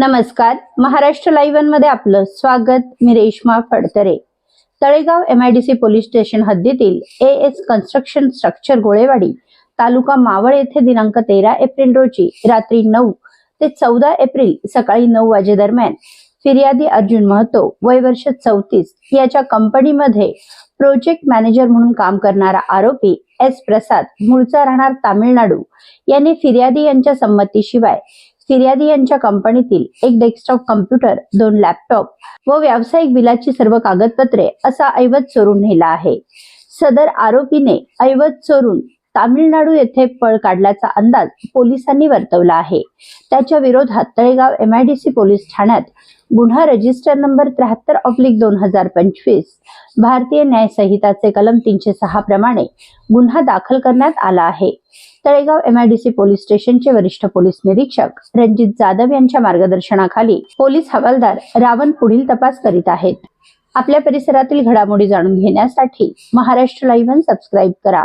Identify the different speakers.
Speaker 1: नमस्कार. महाराष्ट्र लाईव्हमध्ये आपलं स्वागत. मी Reshma Phadtare. Talegaon MIDC police station हद्दीतील A S construction structure Golewadi taluka Maval येथे दिनांक तेरा एप्रिल रोजी रात्री नऊ ते चौदा एप्रिल सकाळी नऊ वाजे दरम्यान फिर्यादी अर्जुन महतो वय वर्ष चौतीस याच्या कंपनीमध्ये प्रोजेक्ट मॅनेजर म्हणून काम करणारा आरोपी एस प्रसाद मूळचा राहणार तामिळनाडू यांनी फिर्यादी यांच्या संमतीशिवाय फिर्यादी यांच्या कंपनीतील एक डेस्कटॉप कम्प्युटर दोन लॅपटॉप व व्यावसायिक बिलाची सर्व कागदपत्रे असा ऐवज चोरून नेला आहे. सदर आरोपीने ऐवज चोरून तामिळनाडू येथे पळ काढल्याचा अंदाज पोलिसांनी वर्तवला आहे. त्याच्या विरोधात तळेगाव एमआयडीसी पोलीस ठाण्यात गुन्हा रजिस्टर नंबर त्र्याहत्तर ऑब्लिक दोन हजार पंचवीस भारतीय न्याय संहिताचे कलम तीनशे सहा प्रमाणे गुन्हा दाखल करण्यात आला आहे. तळेगाव एमआयडीसी पोलीस स्टेशनचे वरिष्ठ पोलीस निरीक्षक रणजित जाधव यांच्या मार्गदर्शनाखाली पोलीस हवालदार रावण पुढील तपास करीत आहेत. आपल्या परिसरातील घडामोडी जाणून घेण्यासाठी महाराष्ट्र लाईव्ह सबस्क्राईब करा.